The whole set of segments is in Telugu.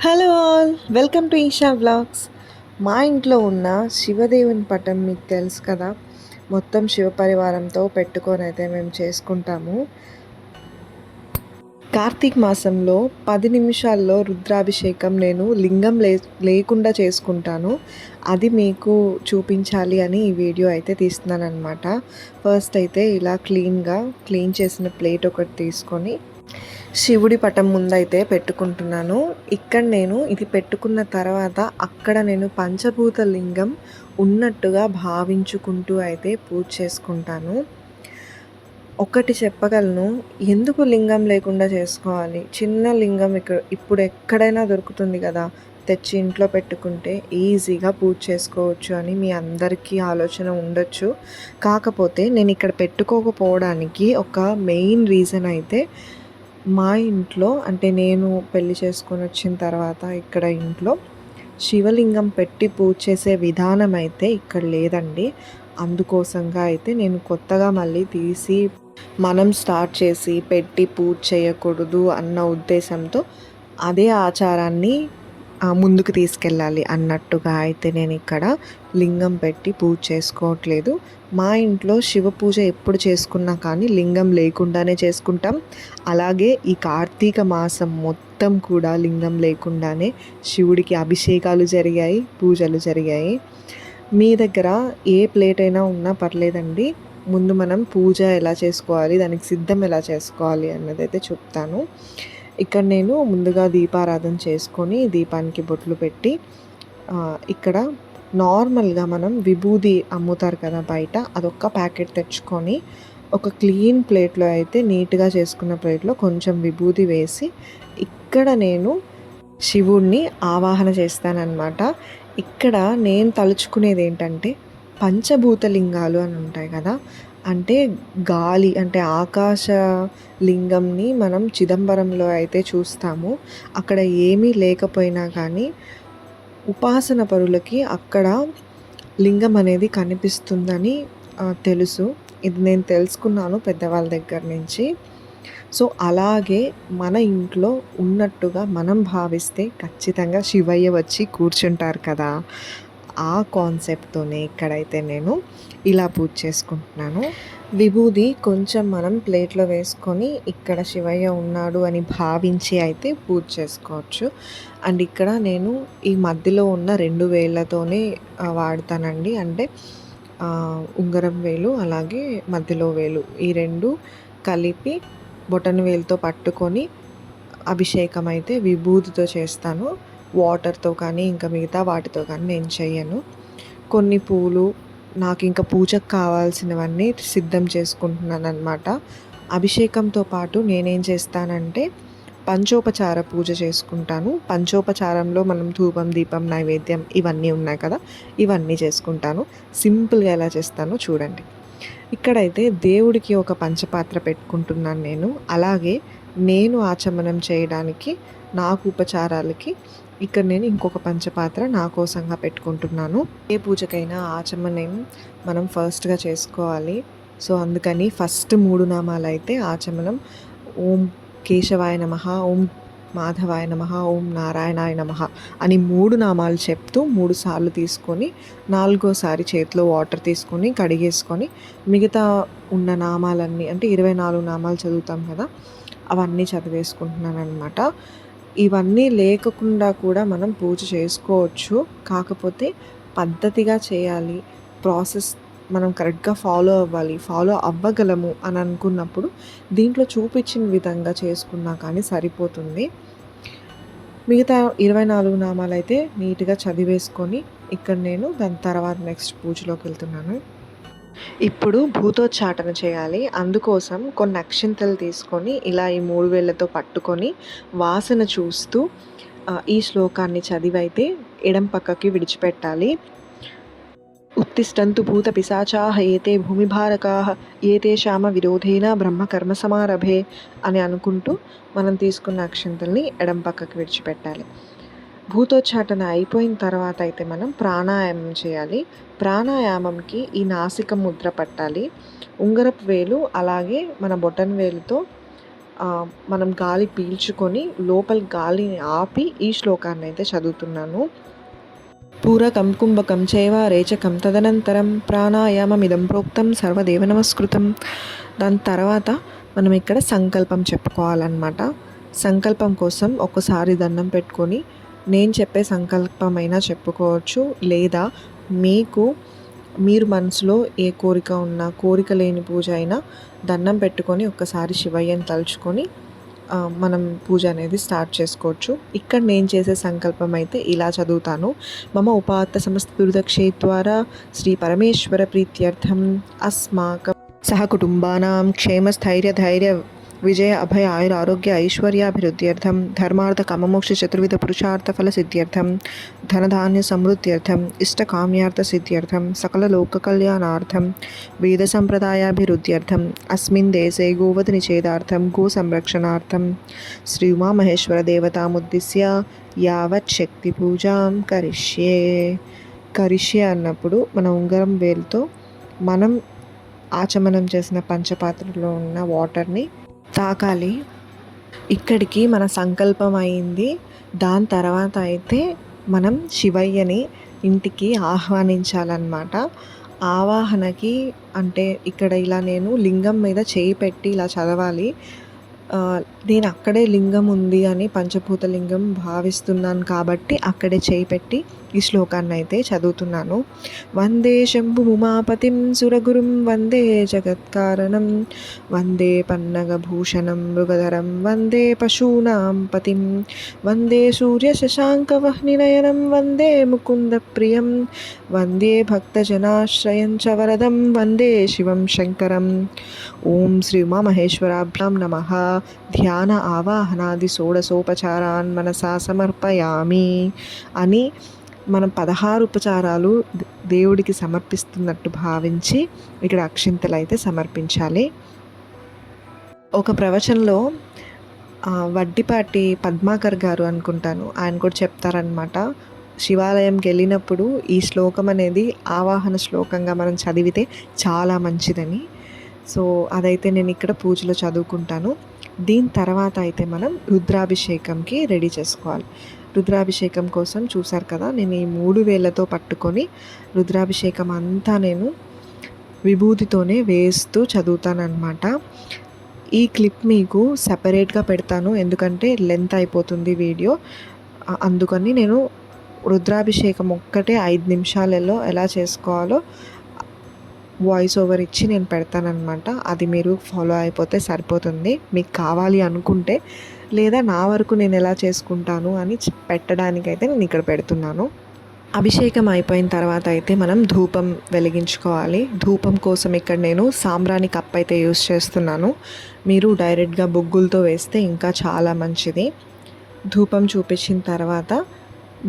Hello all welcome to Isha vlogs మా ఇంట్లో ఉన్న శివదేవుని పటం మీకు తెలుసు కదా? మొత్తం శివ పరివారంతో పెట్టుకొని అయితే మేము చేసుకుంటాము. కార్తీక మాసంలో పది నిమిషాల్లో రుద్రాభిషేకం నేను లింగం లే లేకుండా చేసుకుంటాను. అది మీకు చూపించాలి అని ఈ వీడియో అయితే తీస్తున్నాను అనమాట ఫస్ట్ అయితే ఇలా క్లీన్గా క్లీన్ చేసిన ప్లేట్ ఒకటి తీసుకొని శివుడి పటం ముందైతే పెట్టుకుంటున్నాను. ఇక్కడ నేను ఇది పెట్టుకున్న తర్వాత అక్కడ నేను పంచభూత లింగం ఉన్నట్టుగా భావించుకుంటూ అయితే పూజ చేసుకుంటాను. ఒకటి చెప్పగలను ఎందుకు లింగం లేకుండా చేసుకోవాలి? చిన్న లింగం ఇక్కడ ఇప్పుడు ఎక్కడైనా దొరుకుతుంది కదా తెచ్చి ఇంట్లో పెట్టుకుంటే ఈజీగా పూజ చేసుకోవచ్చు అని మీ అందరికీ ఆలోచన ఉండొచ్చు. కాకపోతే నేను ఇక్కడ పెట్టుకోకపోవడానికి ఒక మెయిన్ రీజన్ అయితే మా ఇంట్లో అంటే నేను పెళ్ళి చేసుకొని వచ్చిన తర్వాత ఇక్కడ ఇంట్లో శివలింగం పెట్టి పూజ చేసే విధానం అయితే ఇక్కడ లేదండి. అందుకోసంగా అయితే నేను కొత్తగా మళ్ళీ తీసి మనం స్టార్ట్ చేసి పెట్టి పూజ చేయకూడదు అన్న ఉద్దేశంతో అదే ఆచారాన్ని ముందుకు తీసుకెళ్ళాలి అన్నట్టుగా అయితే నేను ఇక్కడ లింగం పెట్టి పూజ చేసుకోవట్లేదు. మా ఇంట్లో శివ పూజ ఎప్పుడు చేసుకున్నా కానీ లింగం లేకుండానే చేసుకుంటాం. అలాగే ఈ కార్తీక మాసం మొత్తం కూడా లింగం లేకుండానే శివుడికి అభిషేకాలు జరిగాయి పూజలు జరిగాయి. మీ దగ్గర ఏ ప్లేట్ అయినా ఉన్నా పర్లేదండి. ముందు మనం పూజ ఎలా చేసుకోవాలి దానికి సిద్ధం ఎలా చేసుకోవాలి అన్నది అయితే చెప్తాను. ఇక్కడ నేను ముందుగా దీపారాధన చేసుకొని దీపానికి బొట్లు పెట్టి ఇక్కడ నార్మల్గా మనం విభూది అమ్ముతారు కదా బయట అదొక్క ప్యాకెట్ తెచ్చుకొని ఒక క్లీన్ ప్లేట్లో అయితే నీట్గా చేసుకున్న ప్లేట్లో కొంచెం విభూది వేసి ఇక్కడ నేను శివుణ్ణి ఆవాహన చేస్తానన్నమాట. ఇక్కడ నేను తలుచుకునేది ఏంటంటే పంచభూత లింగాలు అని ఉంటాయి కదా అంటే గాలి అంటే ఆకాశ లింగంని మనం చిదంబరంలో అయితే చూస్తాము. అక్కడ ఏమీ లేకపోయినా కానీ ఉపాసన పరులకి అక్కడ లింగం అనేది కనిపిస్తుందని తెలుసు. ఇది నేను తెలుసుకున్నాను పెద్దవాళ్ళ దగ్గర నుంచి. సో అలాగే మన ఇంట్లో ఉన్నట్టుగా మనం భావిస్తే ఖచ్చితంగా శివయ్య వచ్చి కూర్చుంటారు కదా. ఆ కాన్సెప్ట్తోనే ఇక్కడైతే నేను ఇలా పూజ చేసుకుంటున్నాను. విభూది కొంచెం మనం ప్లేట్లో వేసుకొని ఇక్కడ శివయ్య ఉన్నాడు అని భావించి అయితే పూజ చేసుకోవచ్చు. అండ్ ఇక్కడ నేను ఈ మధ్యలో ఉన్న రెండు వేళ్ళతోనే వాడతానండి. అంటే ఉంగరం వేలు అలాగే మధ్యలో వేలు ఈ రెండు కలిపి బొటన్ వేలుతో పట్టుకొని అభిషేకం అయితే విభూతితో చేస్తాను. వాటర్తో కానీ ఇంకా మిగతా వాటితో కానీ నేను చేయను కొన్ని పూలు నాకు ఇంకా పూజకు కావాల్సినవన్నీ సిద్ధం చేసుకుంటున్నాను అనమాట అభిషేకంతో పాటు నేనేం చేస్తానంటే పంచోపచార పూజ చేసుకుంటాను. పంచోపచారంలో మనం ధూపం దీపం నైవేద్యం ఇవన్నీ ఉన్నాయి కదా ఇవన్నీ చేసుకుంటాను. సింపుల్గా ఎలా చేస్తానో చూడండి. ఇక్కడైతే దేవుడికి ఒక పంచపాత్ర పెట్టుకుంటున్నాను నేను. అలాగే నేను ఆచమనం చేయడానికి నాకు ఉపచారాలకి ఇక్కడ నేను ఇంకొక పంచపాత్ర నా కోసంగా పెట్టుకుంటున్నాను. ఏ పూజకైనా ఆచమనం మనం ఫస్ట్గా చేసుకోవాలి. సో అందుకని ఫస్ట్ మూడు నామాలు అయితే ఆచమనం ఓం కేశవాయ నమ ఓం మాధవాయ నమ ఓం నారాయణాయ నమ అని మూడు నామాలు చెప్తూ మూడు సార్లు తీసుకొని నాలుగోసారి చేతిలో వాటర్ తీసుకొని కడిగేసుకొని మిగతా ఉన్న నామాలన్నీ అంటే ఇరవై నాలుగు నామాలు చదువుతాం కదా అవన్నీ చదివేసుకుంటున్నాను అనమాట ఇవన్నీ లేకుండా కూడా మనం పూజ చేసుకోవచ్చు. కాకపోతే పద్ధతిగా చేయాలి. ప్రాసెస్ మనం కరెక్ట్గా ఫాలో అవ్వాలి. ఫాలో అవ్వగలము అని అనుకున్నప్పుడు దీంట్లో చూపించిన విధంగా చేసుకున్నా కానీ సరిపోతుంది. మిగతా ఇరవై నాలుగు నామాలు అయితే నీట్గా చదివేసుకొని ఇక్కడ నేను దాని తర్వాత నెక్స్ట్ పూజలోకి వెళ్తున్నాను. ఇప్పుడు భూతోచ్చాటన చేయాలి. అందుకోసం కొన్ని అక్షింతలు తీసుకొని ఇలా ఈ మూడు వేళ్ళతో పట్టుకొని వాసన చూస్తూ ఈ శ్లోకాన్ని చదివైతే ఎడం పక్కకి విడిచిపెట్టాలి. ఉత్తిష్టంతు భూత పిశాచా ఏతే భూమిభారకా ఏతే శ్యామ విరోధేన బ్రహ్మకర్మ సమారభే అని అనుకుంటూ మనం తీసుకున్న అక్షింతల్ని ఎడం పక్కకి విడిచిపెట్టాలి. భూతోచ్చాటన అయిపోయిన తర్వాత అయితే మనం ప్రాణాయామం చేయాలి. ప్రాణాయామంకి ఈ నాసిక ముద్ర పట్టాలి. ఉంగరపు వేలు అలాగే మన బొటన్ వేలుతో మనం గాలి పీల్చుకొని లోపల గాలిని ఆపి ఈ శ్లోకాన్ని అయితే చదువుతున్నాను. పూరకం కుంభకం చేవ రేచకం తదనంతరం ప్రాణాయామమిదం ప్రోక్తం సర్వదేవ నమస్కృతం. దాని తర్వాత మనం ఇక్కడ సంకల్పం చెప్పుకోవాలన్నమాట. సంకల్పం కోసం ఒకసారి దండం పెట్టుకొని నేను చెప్పే సంకల్పమైనా చెప్పుకోవచ్చు. లేదా మీకు మీరు మనసులో ఏ కోరిక ఉన్నా కోరిక లేని పూజ అయినా దండం పెట్టుకొని ఒక్కసారి శివయ్యని తలుచుకొని మనం పూజ అనేది స్టార్ట్ చేసుకోవచ్చు. ఇక్కడ నేను చేసే సంకల్పం అయితే ఇలా చదువుతాను. మమ ఉపాత్త సమస్త దుర్దక్షేత్వారా శ్రీ పరమేశ్వర ప్రీత్యర్థం. అస్మాకం సహ కుటుంబానాం క్షేమస్థైర్య ధైర్య విజయ అభయ ఆయుర ఆరోగ్య ఐశ్వర్యాభివృద్ధ్యర్థం ధర్మార్థ కమమోక్ష చతుర్విధ పురుషార్థ ఫల సిద్ధ్యర్థం ధనధాన్య సమృద్ధ్యర్థం ఇష్టకామ్యార్థ సిద్ధ్యర్థం సకల లోక కళ్యాణార్థం వేద సంప్రదాయాభివృద్ధ్యర్థం అస్మిన్ దేశే గోవధ నిషేధార్థం గో సంరక్షణార్థం శ్రీ ఉమామహేశ్వర దేవతాముద్దిశ్య యావత్ శక్తి పూజాం కరిష్యే. కరిష్యే అన్నప్పుడు మన ఉంగరం వేలుతో మనం ఆచమనం చేసిన పంచపాత్రలో ఉన్న వాటర్ని తాకాలి. ఇక్కడికి మన సంకల్పం అయింది. దాని తర్వాత అయితే మనం శివయ్యని ఇంటికి ఆహ్వానించాలన్నమాట. ఆవాహనకి అంటే ఇక్కడ ఇలా నేను లింగం మీద చేయి పెట్టి ఇలా చదవాలి. నేను అక్కడే లింగం ఉంది అని పంచభూత లింగం భావిస్తున్నాను కాబట్టి అక్కడే చేయి పెట్టి ఈ శ్లోకాన్ని అయితే చదువుతున్నాను. వందే శంభు ఉమాపతిం సురగురుం వందే జగత్కారణం వందే పన్నగభూషణం మృగధరం వందే పశూనాం పతిం వందే సూర్య సూర్యశశాంకవహ్నినయనం వందే ముకుంద ప్రియం వందే భక్తజనాశ్రయం చ వరదం వందే శివం శంకరం. ఓం శ్రీ ఉమామహేశ్వరాభ్యాం నమ. ధ్యాన ఆవాహనాది షోడశోపచారాన్ మనసా సమర్పయామి అని మనం పదహారు ఉపచారాలు దేవుడికి సమర్పిస్తున్నట్టు భావించి ఇక్కడ అక్షింతలు అయితే సమర్పించాలి. ఒక ప్రవచనలో వడ్డిపాటి పద్మాకర్ గారు అనుకుంటాను ఆయన కూడా చెప్తారనమాట శివాలయంకి వెళ్ళినప్పుడు ఈ శ్లోకం అనేది ఆవాహన శ్లోకంగా మనం చదివితే చాలా మంచిదని. సో అదైతే నేను ఇక్కడ పూజలో చదువుకుంటాను. దీని తర్వాత అయితే మనం రుద్రాభిషేకంకి రెడీ చేసుకోవాలి. రుద్రాభిషేకం కోసం చూసారు కదా నేను ఈ మూడు వేలతో పట్టుకొని రుద్రాభిషేకం అంతా నేను విభూతితోనే వేస్తూ చదువుతానన్నమాట. ఈ క్లిప్ మీకు సపరేట్గా పెడతాను ఎందుకంటే లెంత్ అయిపోతుంది వీడియో. అందుకని నేను రుద్రాభిషేకం ఒక్కటే ఐదు నిమిషాలలో ఎలా చేసుకోవాలో వాయిస్ ఓవర్ ఇచ్చి నేను పెడతానమాట అది మీరు ఫాలో అయిపోతే సరిపోతుంది. మీకు కావాలి అనుకుంటే లేదా నా వరకు నేను ఎలా చేసుకుంటాను అని పెట్టడానికైతే నేను ఇక్కడ పెడుతున్నాను. అభిషేకం అయిపోయిన తర్వాత అయితే మనం ధూపం వెలిగించుకోవాలి. ధూపం కోసం ఇక్కడ నేను సాంబ్రాణి కప్ అయితే యూస్ చేస్తున్నాను. మీరు డైరెక్ట్గా బొగ్గులతో వేస్తే ఇంకా చాలా మంచిది. ధూపం చూపించిన తర్వాత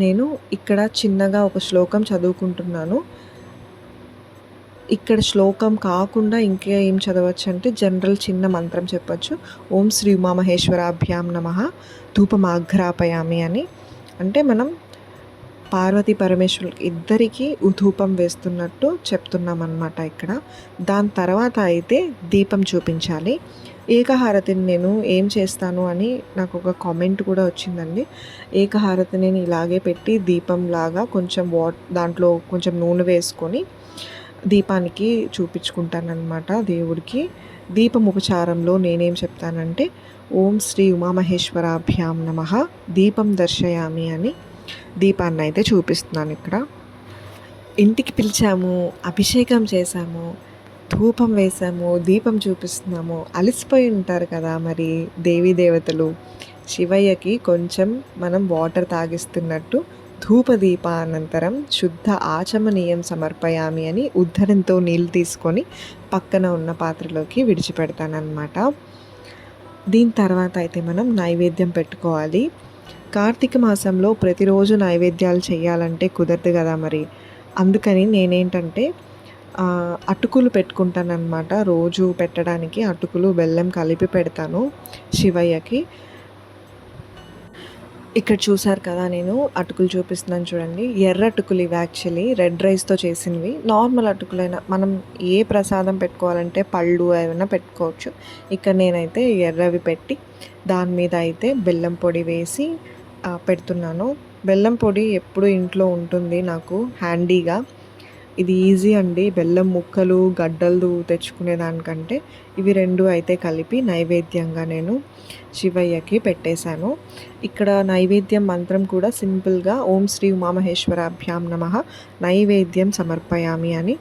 నేను ఇక్కడ చిన్నగా ఒక శ్లోకం చదువుకుంటున్నాను. ఇక్కడ శ్లోకం కాకుండా ఇంకా ఏం చదవచ్చు అంటే జనరల్ చిన్న మంత్రం చెప్పచ్చు. ఓం శ్రీ ఉమామహేశ్వరాభ్యాం నమ. ధూపమాఘ్రాపయామి అని. అంటే మనం పార్వతీ పరమేశ్వరులకి ఇద్దరికీ ధూపం వేస్తున్నట్టు చెప్తున్నాం అనమాట ఇక్కడ. దాని తర్వాత అయితే దీపం చూపించాలి. ఏకహారతిని నేను ఏం చేస్తాను అని నాకు ఒక కామెంట్ కూడా వచ్చిందండి. ఏకహారతి నేను ఇలాగే పెట్టి దీపంలాగా కొంచెం వాట్ దాంట్లో కొంచెం నూనె వేసుకొని దీపానికి చూపించుకుంటానన్నమాట దేవుడికి. దీపం ఉపచారంలో నేనేం చెప్తానంటే ఓం శ్రీ ఉమామహేశ్వరాభ్యాం నమ దీపం దర్శయామి అని దీపాన్ని అయితే చూపిస్తున్నాను ఇక్కడ. ఇంటికి పిలిచాము అభిషేకం చేశాము ధూపం వేసాము దీపం చూపిస్తున్నాము. అలసిపోయి ఉంటారు కదా మరి దేవీ దేవతలు. శివయ్యకి కొంచెం మనం వాటర్ తాగిస్తున్నట్టు ధూపదీపానంతరం శుద్ధ ఆచమనీయం సమర్పయామి అని ఉద్ధరంతో నీళ్ళు తీసుకొని పక్కన ఉన్న పాత్రలోకి విడిచిపెడతానమాట దీని తర్వాత అయితే మనం నైవేద్యం పెట్టుకోవాలి. కార్తీక మాసంలో ప్రతిరోజు నైవేద్యాలు చేయాలంటే కుదరదు కదా మరి. అందుకని నేనేంటంటే అటుకులు పెట్టుకుంటానన్నమాట. రోజు పెట్టడానికి అటుకులు బెల్లం కలిపి పెడతాను శివయ్యకి. ఇక్కడ చూసారు కదా నేను అటుకులు చూపిస్తున్నాను చూడండి. ఎర్ర అటుకులు ఇవి యాక్చువల్లీ రెడ్ రైస్తో చేసినవి. నార్మల్ అటుకులైనా మనం ఏ ప్రసాదం పెట్టుకోవాలంటే పళ్ళు ఏమైనా పెట్టుకోవచ్చు. ఇక్కడ నేనైతే ఎర్రవి పెట్టి దాని మీద అయితే బెల్లం పొడి వేసి పెడుతున్నాను. బెల్లం పొడి ఎప్పుడు ఇంట్లో ఉంటుంది నాకు హ్యాండీగా ఇది ఈజీ అండి. బెల్లం ముక్కలు గడ్డలు తెచ్చుకునే దానికంటే ఇవి రెండు అయితే కలిపి నైవేద్యంగా నేను శివయ్యకి పెట్టేశాను. ఇక్కడ నైవేద్యం మంత్రం కూడా సింపుల్గా ఓం శ్రీ ఉమామహేశ్వరాభ్యాం నమ నైవేద్యం సమర్పయామి అని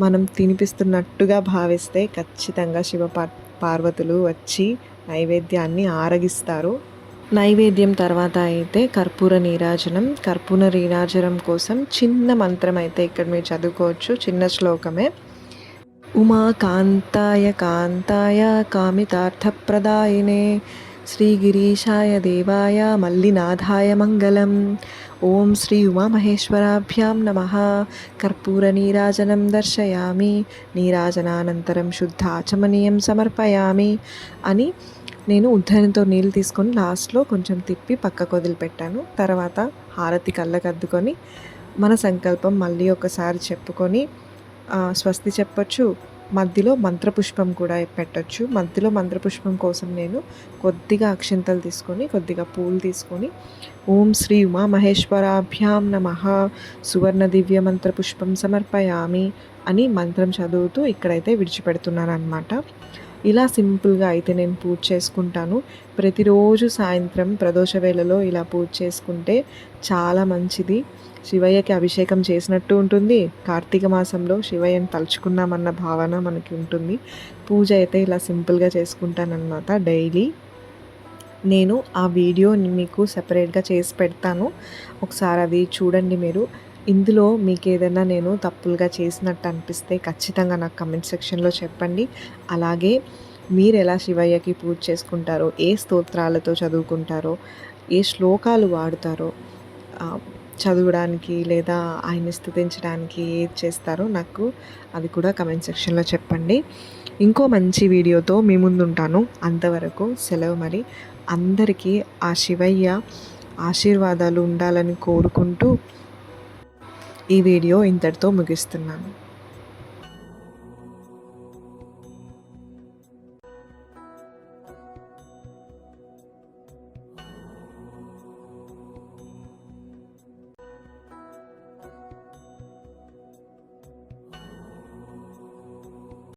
మనం తినిపిస్తున్నట్టుగా భావిస్తే ఖచ్చితంగా శివ పార్- పార్వతులు వచ్చి నైవేద్యాన్ని ఆరగిస్తారు. నైవేద్యం తర్వాత అయితే కర్పూర నీరాజనం. కర్పూర నీరాజనం కోసం చిన్న మంత్రం అయితే ఇక్కడ మీరు చదువుకోవచ్చు. చిన్న శ్లోకమే. ఉమా కాంతాయ కాంతాయ కామితార్థప్రదాయినే. శ్రీగిరీశాయ దేవాయ మల్లినాథాయ మంగళం. ఓం శ్రీ ఉమామహేశ్వరాభ్యాం నమ. కర్పూర నీరాజనం దర్శయామి. నీరాజనానంతరం శుద్ధాచమనీయం సమర్పయామి అని నేను ఉద్ధరణతో నీళ్ళు తీసుకొని లాస్ట్లో కొంచెం తిప్పి పక్కకు వదిలిపెట్టాను. తర్వాత హారతి కళ్ళకద్దుకొని మన సంకల్పం మళ్ళీ ఒకసారి చెప్పుకొని స్వస్తి చెప్పొచ్చు. మధ్యలో మంత్రపుష్పం కూడా పెట్టచ్చు. మధ్యలో మంత్రపుష్పం కోసం నేను కొద్దిగా అక్షంతలు తీసుకొని కొద్దిగా పూలు తీసుకొని ఓం శ్రీ ఉమా మహేశ్వరాభ్యాం నమ. సువర్ణ దివ్య మంత్రపుష్పం సమర్పయామి అని మంత్రం చదువుతూ ఇక్కడైతే విడిచిపెడుతున్నాను అనమాట ఇలా సింపుల్గా అయితే నేను పూజ చేసుకుంటాను. ప్రతిరోజు సాయంత్రం ప్రదోష వేళలో ఇలా పూజ చేసుకుంటే చాలా మంచిది. శివయ్యకి అభిషేకం చేసినట్టు ఉంటుంది. కార్తీక మాసంలో శివయ్యని తలుచుకున్నామన్న భావన మనకి ఉంటుంది. పూజ అయితే ఇలా సింపుల్గా చేసుకుంటానన్నమాట డైలీ. నేను ఆ వీడియో మీకు సెపరేట్గా చేసి పెడతాను. ఒకసారి అది చూడండి మీరు. ఇందులో మీకు ఏదైనా నేను తప్పులుగా చేసినట్టు అనిపిస్తే ఖచ్చితంగా నాకు కమెంట్ సెక్షన్లో చెప్పండి. అలాగే మీరు ఎలా శివయ్యకి పూజ చేసుకుంటారో ఏ స్తోత్రాలతో చదువుకుంటారో ఏ శ్లోకాలు వాడుతారో చదవడానికి లేదా ఆయన్ని స్థుతించడానికి ఏది చేస్తారో నాకు అది కూడా కమెంట్ సెక్షన్లో చెప్పండి. ఇంకో మంచి వీడియోతో మీ ముందు ఉంటాను అంతవరకు సెలవు మరి. అందరికీ ఆ శివయ్య ఆశీర్వాదాలు ఉండాలని కోరుకుంటూ ఈ వీడియో ఇంతటితో ముగిస్తున్నాను.